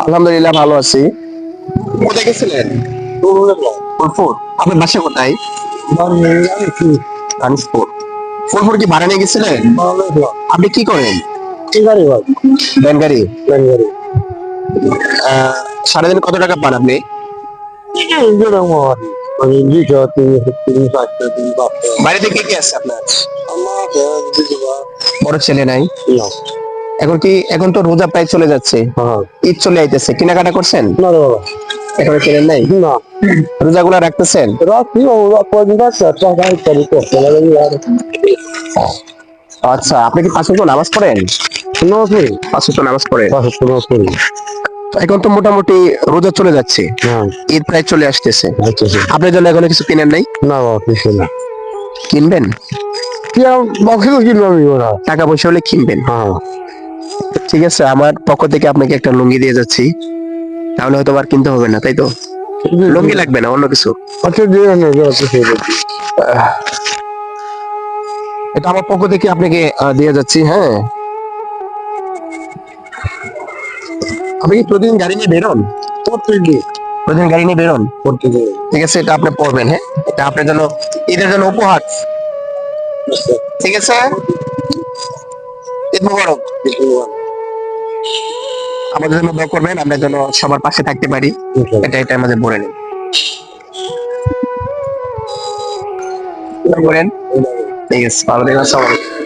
আলহামদুলিল্লাহ ভালো আছি। কোথায় গেছিলেন? ফুলপুর আপনার বাসা কোথায়? ফুলপুর কি ভাড়া নিয়ে গেছিলেন? আপনি কি করেন? ভ্যান গাড়ি আহ, সারাদিন কত টাকা পান আপনি? বাড়িতে কে কে আছে আপনার? বড় ছেলে নাই? এখন কি এখন তো রোজা প্রায় চলে যাচ্ছে। ঈদ চলে আইতেছে। কেনাকাটা করছেন? এখনও কেনেন নাই? রোজাগুলা রাখতেছেন? আচ্ছা আপনি কি পাঁচ নামাজ পড়েন? পাঁচ নামাজ পড়েন? এখন তো মোটামুটি রোজা চলে যাচ্ছে। ঈদ প্রায় চলে আসতেছে। আপনার জন্য এখনও কিছু কেনেন নাই? না কিনবেন? টাকা পয়সা হলে কিনবেন। ঠিক আছে আমার পক্ষ থেকে আপনাকে একটা লুঙ্গি দিয়ে যাচ্ছি। তাহলে হয়তো আর কিনতে হবে না তাই তো? লুঙ্গি লাগবে না অন্য কিছু। এটা আমার পক্ষ থেকে আপনাকে দিয়ে যাচ্ছি হ্যাঁ। আপনি কি প্রতিদিন গাড়ি নিয়ে বেরোন? প্রতিদিন। গাড়ি নিয়ে বেরোন? ঠিক আছে এটা আপনি পড়বেন হ্যাঁ। এটা আপনার জন্য ঈদের জন্য উপহার। ঠিক আছে? ঈদ মুবারক। আমাদের জন্য দোয়া করবেন আমরা যেন সবার পাশে থাকতে পারি। এটা এটা আমাদের বলে নিন করেন ঠিক আছে ভালো থাকবেন আসসালামু আলাইকুম।